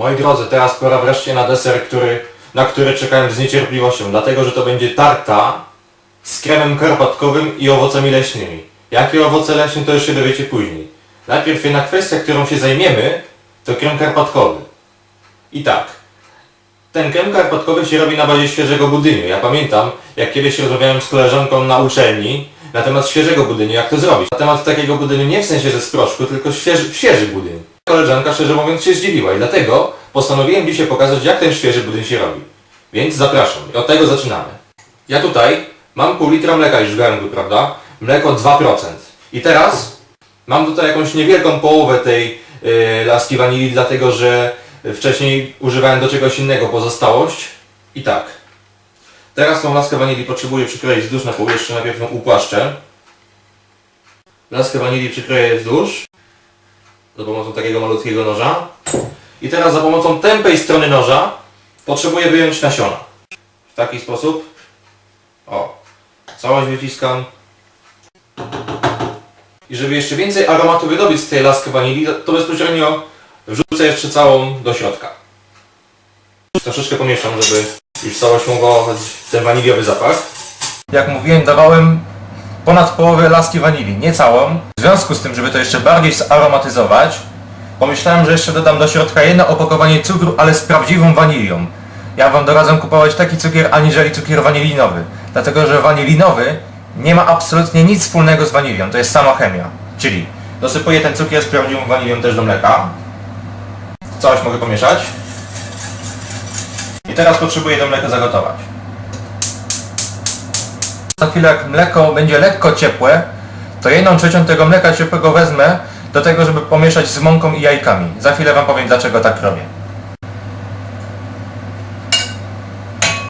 moi drodzy, teraz pora wreszcie na deser, który, na który czekałem z niecierpliwością, dlatego że to będzie tarta z kremem karpatkowym i owocami leśnymi. Jakie owoce leśne to już się dowiecie później. Najpierw jedna kwestia, którą się zajmiemy, to krem karpatkowy. I tak, ten krem karpatkowy się robi na bazie świeżego budyniu. Ja pamiętam, jak kiedyś rozmawiałem z koleżanką na uczelni na temat świeżego budyniu, jak to zrobić. Na temat takiego budyniu nie w sensie, że z proszku, tylko świeży, świeży budyń. Koleżanka szczerze mówiąc się zdziwiła i dlatego postanowiłem dzisiaj pokazać, jak ten świeży budyń się robi. Więc zapraszam. I od tego zaczynamy. Ja tutaj mam pół litra mleka już w garnku, prawda? Mleko 2%. I teraz mam tutaj jakąś niewielką połowę tej yy, laski wanilii, dlatego że wcześniej używałem do czegoś innego pozostałość. I tak. Teraz tą laskę wanilii potrzebuję przykroić wzdłuż na pół, jeszcze najpierw ją upłaszczę. Laskę wanilii przykroję wzdłuż za pomocą takiego malutkiego noża. I teraz za pomocą tępej strony noża potrzebuję wyjąć nasiona. W taki sposób. O. Całość wyciskam. I żeby jeszcze więcej aromatu wydobyć z tej laski wanilii, to bezpośrednio wrzucę jeszcze całą do środka. Troszeczkę pomieszam, żeby już całość mogła ten waniliowy zapach. Jak mówiłem, dawałem ponad połowę laski wanilii, nie całą. W związku z tym, żeby to jeszcze bardziej zaromatyzować, pomyślałem, że jeszcze dodam do środka jedno opakowanie cukru, ale z prawdziwą wanilią. Ja Wam doradzam kupować taki cukier, aniżeli cukier wanilinowy. Dlatego, że wanilinowy nie ma absolutnie nic wspólnego z wanilią. To jest sama chemia. Czyli dosypuję ten cukier z prawdziwą wanilią też do mleka. Całość mogę pomieszać. I teraz potrzebuję to mleko zagotować. Za chwilę jak mleko będzie lekko ciepłe, to jedną trzecią tego mleka ciepłego wezmę do tego, żeby pomieszać z mąką i jajkami. Za chwilę Wam powiem dlaczego tak robię.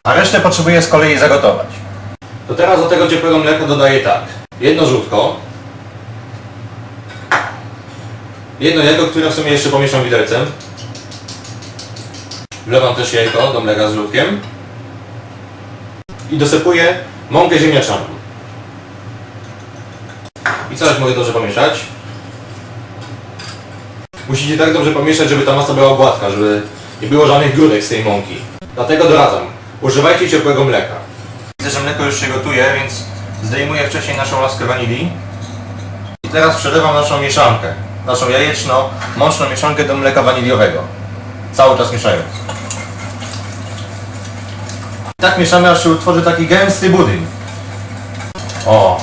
A resztę potrzebuję z kolei zagotować. To teraz do tego ciepłego mleka dodaję tak. Jedno żółtko. Jedno jajko, które w sumie jeszcze pomieszam widelcem. Wlewam też jajko do mleka z żółtkiem. I dosypuję mąkę ziemniaczaną. I całość mogę dobrze pomieszać. Musicie tak dobrze pomieszać, żeby ta masa była gładka, żeby nie było żadnych grudek z tej mąki. Dlatego doradzam, używajcie ciepłego mleka. Widzę, że mleko już się gotuje, więc zdejmuję wcześniej naszą laskę wanilii. I teraz przelewam naszą mieszankę, naszą jajeczno-mączną mieszankę do mleka waniliowego. Cały czas mieszając. Tak mieszamy, aż się utworzy taki gęsty budyń. O!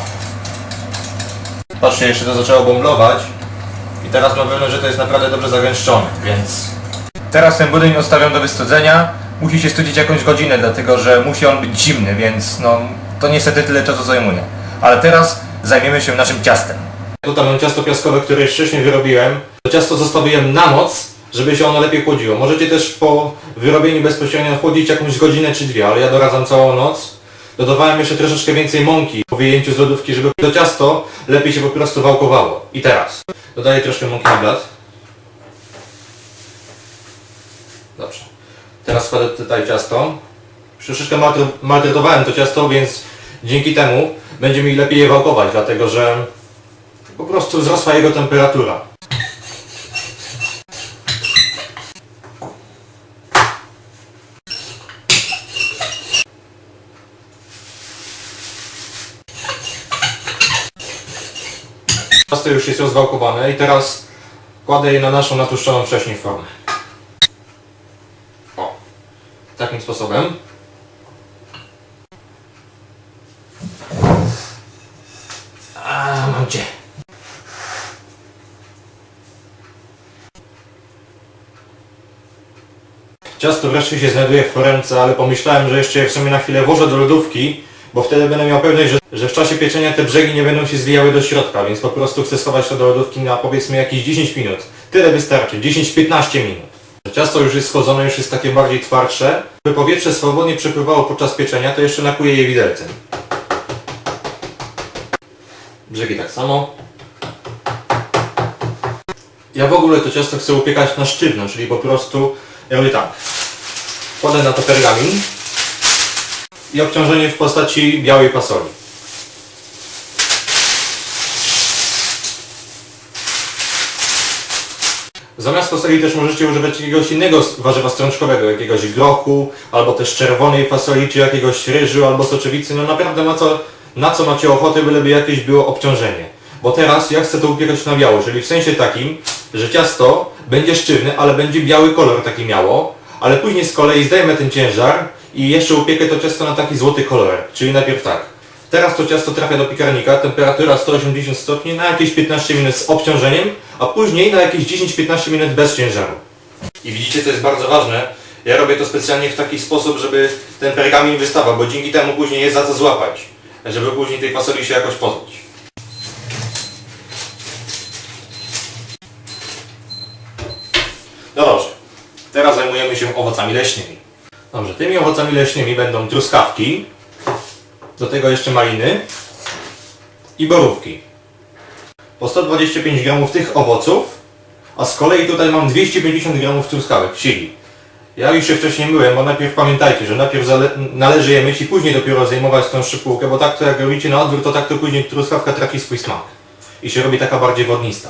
Patrzcie, jeszcze to zaczęło bąblować. I teraz mam pewność, że to jest naprawdę dobrze zagęszczone, więc... Teraz ten budyń odstawiam do wystudzenia. Musi się studzić jakąś godzinę, dlatego że musi on być zimny, więc no... To niestety tyle czasu zajmuje. Ale teraz zajmiemy się naszym ciastem. Tutaj mam ciasto piaskowe, które już wcześniej wyrobiłem. To ciasto zostawiłem na noc, żeby się ono lepiej chłodziło. Możecie też po wyrobieniu bezpośrednio chłodzić jakąś godzinę czy dwie, ale ja doradzam całą noc. Dodawałem jeszcze troszeczkę więcej mąki po wyjęciu z lodówki, żeby to ciasto lepiej się po prostu wałkowało. I teraz dodaję troszkę mąki na blat. Dobrze. Teraz wkładę tutaj ciasto. Troszeczkę maltretowałem to ciasto, więc dzięki temu będzie mi lepiej je wałkować, dlatego że po prostu wzrosła jego temperatura. Ciasto już jest rozwałkowane i teraz kładę je na naszą natłuszczoną wcześniej formę. O, takim sposobem. A, mam cię. Ciasto wreszcie się znajduje w foremce, ale pomyślałem, że jeszcze je w sumie na chwilę włożę do lodówki, bo wtedy będę miał pewność, że, że w czasie pieczenia te brzegi nie będą się zwijały do środka, więc po prostu chcę schować to do lodówki na powiedzmy jakieś 10 minut. Tyle wystarczy, 10-15 minut. Ciasto już jest schłodzone, już jest takie bardziej twardsze. By powietrze swobodnie przepływało podczas pieczenia, to jeszcze nakłuję je widelcem. Brzegi tak samo. Ja w ogóle to ciasto chcę upiekać na sztywno, czyli po prostu ja robię tak. Kładę na to pergamin i obciążenie w postaci białej fasoli. Zamiast fasoli też możecie używać jakiegoś innego warzywa strączkowego, jakiegoś grochu, albo też czerwonej fasoli, czy jakiegoś ryżu, albo soczewicy. No naprawdę na co, na co macie ochotę, byleby jakieś było obciążenie. Bo teraz ja chcę to upierać na biało, czyli w sensie takim, że ciasto będzie sztywne, ale będzie biały kolor taki miało, ale później z kolei zdejmę ten ciężar i jeszcze upiekę to ciasto na taki złoty kolor. Czyli najpierw tak. Teraz to ciasto trafia do piekarnika, temperatura 180 stopni na jakieś 15 minut z obciążeniem, a później na jakieś 10-15 minut bez ciężaru. I widzicie, to jest bardzo ważne. Ja robię to specjalnie w taki sposób, żeby ten pergamin wystawał, bo dzięki temu później jest za co złapać. Żeby później tej fasoli się jakoś pozbyć. No dobrze. Teraz zajmujemy się owocami leśnymi. Dobrze, tymi owocami leśnymi będą truskawki, do tego jeszcze maliny i borówki. Po 125 gramów tych owoców, a z kolei tutaj mam 250 gramów truskawek, czyli ja już się wcześniej myłem, bo najpierw pamiętajcie, że najpierw należy je myć i później dopiero zajmować tą szczypówkę, bo tak to jak robicie na odwrót, to tak to później truskawka traci swój smak i się robi taka bardziej wodnista.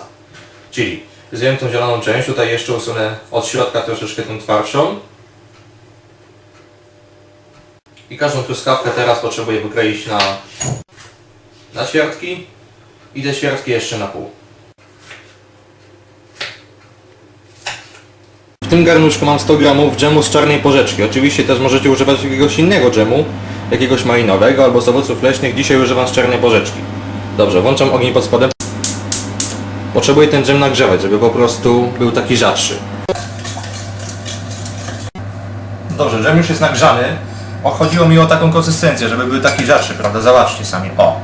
Czyli zjem tą zieloną część, tutaj jeszcze usunę od środka troszeczkę tą twardszą. I każdą truskawkę teraz potrzebuję wykroić na, na ćwiartki i te ćwiartki jeszcze na pół. W tym garnuszku mam 100 gramów dżemu z czarnej porzeczki. Oczywiście też możecie używać jakiegoś innego dżemu, jakiegoś malinowego albo z owoców leśnych. Dzisiaj używam z czarnej porzeczki. Dobrze, włączam ogień pod spodem. Potrzebuję ten dżem nagrzewać, żeby po prostu był taki rzadszy. Dobrze, dżem już jest nagrzany. O, chodziło mi o taką konsystencję, żeby był taki rzadszy, prawda? Zobaczcie sami. O!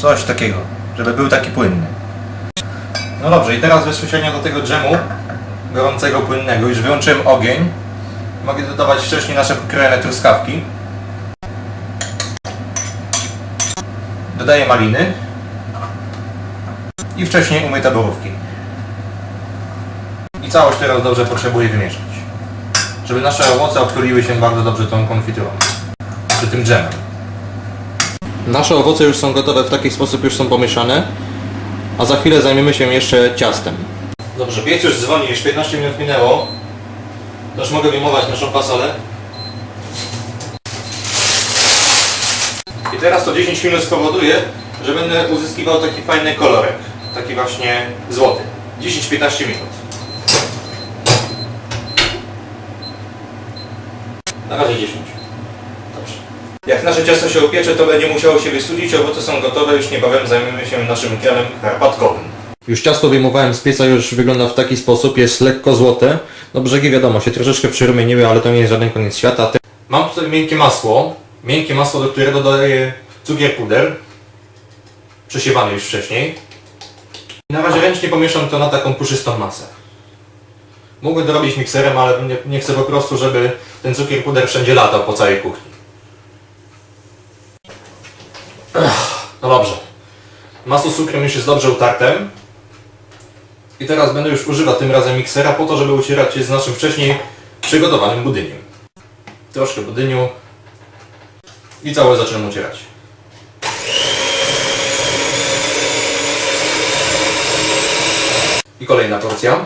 Coś takiego, żeby był taki płynny. No dobrze, i teraz bezpośrednio do tego dżemu gorącego, płynnego, już wyłączyłem ogień. Mogę dodawać wcześniej nasze pokrojone truskawki. Dodaję maliny. I wcześniej umyte borówki. I całość teraz dobrze potrzebuję wymieszać. Żeby nasze owoce obtuliły się bardzo dobrze tą konfiturą. Czy tym dżemem. Nasze owoce już są gotowe, w taki sposób już są pomieszane. A za chwilę zajmiemy się jeszcze ciastem. Dobrze, piec już dzwoni, już 15 minut minęło. To już mogę wyjmować naszą fasolę. I teraz to 10 minut spowoduje, że będę uzyskiwał taki fajny kolorek. Taki właśnie złoty. 10-15 minut. Na razie 10. Dobrze. Jak nasze ciasto się upiecze, to będzie musiało się wystudzić, owoce są gotowe, już niebawem zajmiemy się naszym kremem karpatkowym. Już ciasto wyjmowałem z pieca, już wygląda w taki sposób, jest lekko złote. No brzegi wiadomo, się troszeczkę przyrumieniły, ale to nie jest żaden koniec świata. Mam tutaj miękkie masło, miękkie masło, do którego dodaję cukier puder, przesiewany już wcześniej. I na razie ręcznie pomieszam to na taką puszystą masę. Mógłbym to robić mikserem, ale nie, nie chcę po prostu, żeby ten cukier puder wszędzie latał po całej kuchni. No dobrze. Masło z cukrem już jest dobrze utarte. I teraz będę już używał tym razem miksera po to, żeby ucierać się z naszym wcześniej przygotowanym budyniem. Troszkę budyniu i całe zaczynam ucierać. I kolejna porcja.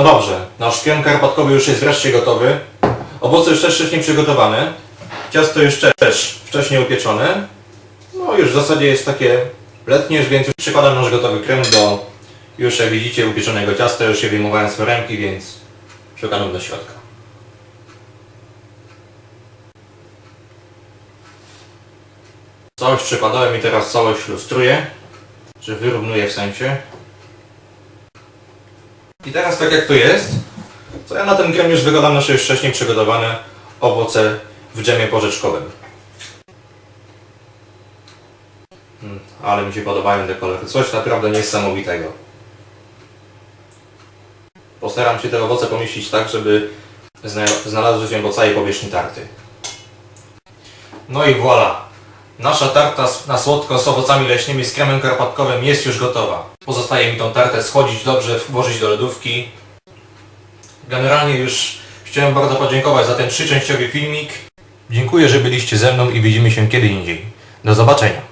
No dobrze, nasz krem karpatkowy już jest wreszcie gotowy. Owoce już też wcześniej przygotowane. Ciasto już też wcześniej upieczone. No już w zasadzie jest takie letnie, więc już przykładam nasz gotowy krem do już jak widzicie upieczonego ciasta. Już się wyjmowałem z foremki, więc przekładam do środka. Całość przekładałem i teraz całość lustruję, czy wyrównuję w sensie. I teraz tak jak to jest, to ja na ten krem już wykładam nasze już wcześniej przygotowane owoce w dżemie porzeczkowym. Mm, ale mi się podobają te kolory. Coś naprawdę niesamowitego. Postaram się te owoce pomieścić tak, żeby zna znalazły się po całej powierzchni tarty. No i voilà! Nasza tarta na słodko z owocami leśnymi z kremem karpatkowym jest już gotowa. Pozostaje mi tą tartę schodzić dobrze, włożyć do lodówki. Generalnie już chciałem bardzo podziękować za ten trzyczęściowy filmik. Dziękuję, że byliście ze mną i widzimy się kiedy indziej. Do zobaczenia.